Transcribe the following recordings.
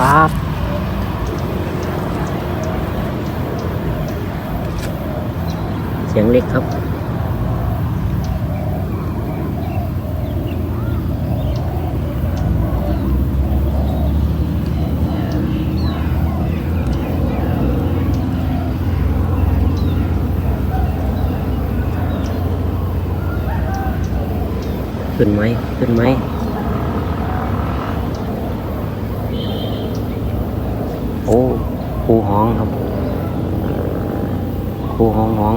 ว้าบเสียงเล็กครับ ขึ้นไหมขึ้นไหมโอ้ คูห้องครับคูห้องห้อง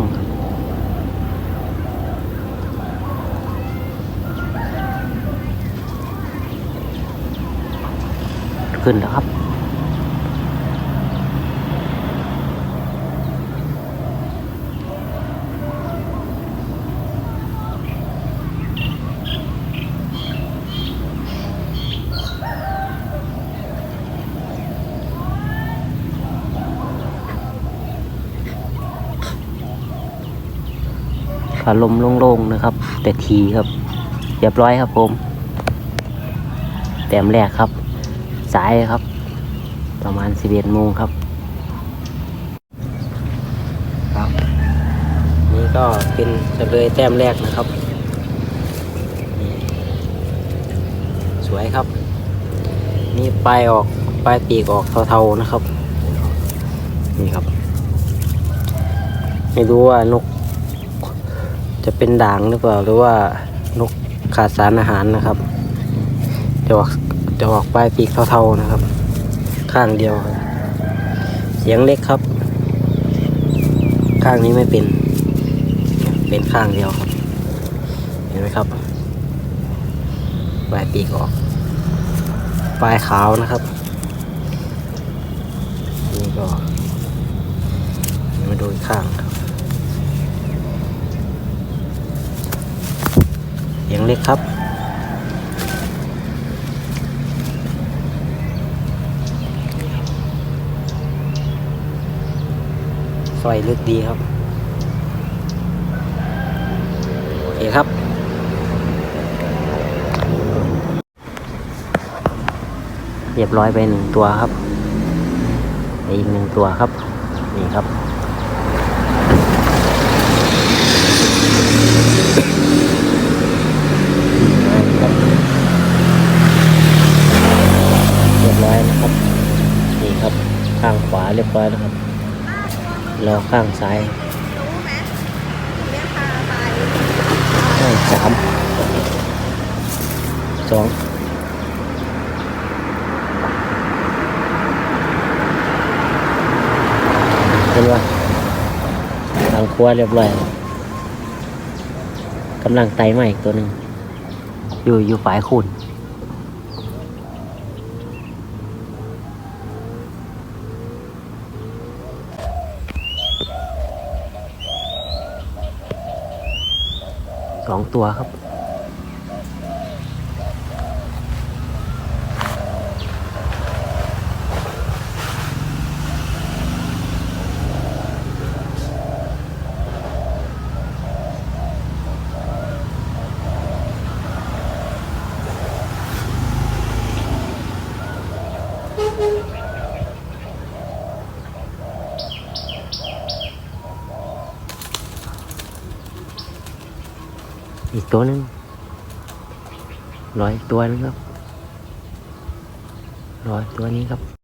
ขึ้นแล้วครับ ขาลมโล่งๆนะครับ แต่ทีครับเรียบร้อยครับผมแต้มแรกครับ สายครับ ประมาณสิบเอ็ดโมงครับ ครับ นี่ก็เป็นจะเลยแต้มแรกนะครับ สวยครับ นี่ปลายออกปลายปีกออกเทาๆนะครับ นี่ครับ ไม่รู้ว่านก จะเป็นด่างหรือเปล่าหรือว่านกขาดสารอาหารนะครับ จะออกจะออกปลายปีกเท่าๆนะครับ ข้างเดียว เสียงเล็กครับ ข้างนี้ไม่เป็น เป็นข้างเดียวครับ เห็นไหมครับ ปลายปีกออก ปลายขาวนะครับ นี่ก็มาดูข้างครับ เสียงเล็กครับซอยลึกดีครับโอเคครับ เรียบร้อยไปหนึ่งตัวครับอีกหนึ่งตัวครับ นี่ครับ เรียบร้อยนะครับ นี่ครับ ข้างขวาเรีย บร้อยแล้วครับแล้วข้างซ้ายรู้ไหมเรียกพาไปข้างสามสองเห็นว่าทางครัวเรียบร้อยกำลังไต่มาอีกตัวหนึ่งอยู่อยู่ฝ่ายคุณ สองตัวครับ อีกตัวหนึ่งร้อยตัวนึงครับร้อยตัวนี้ครับ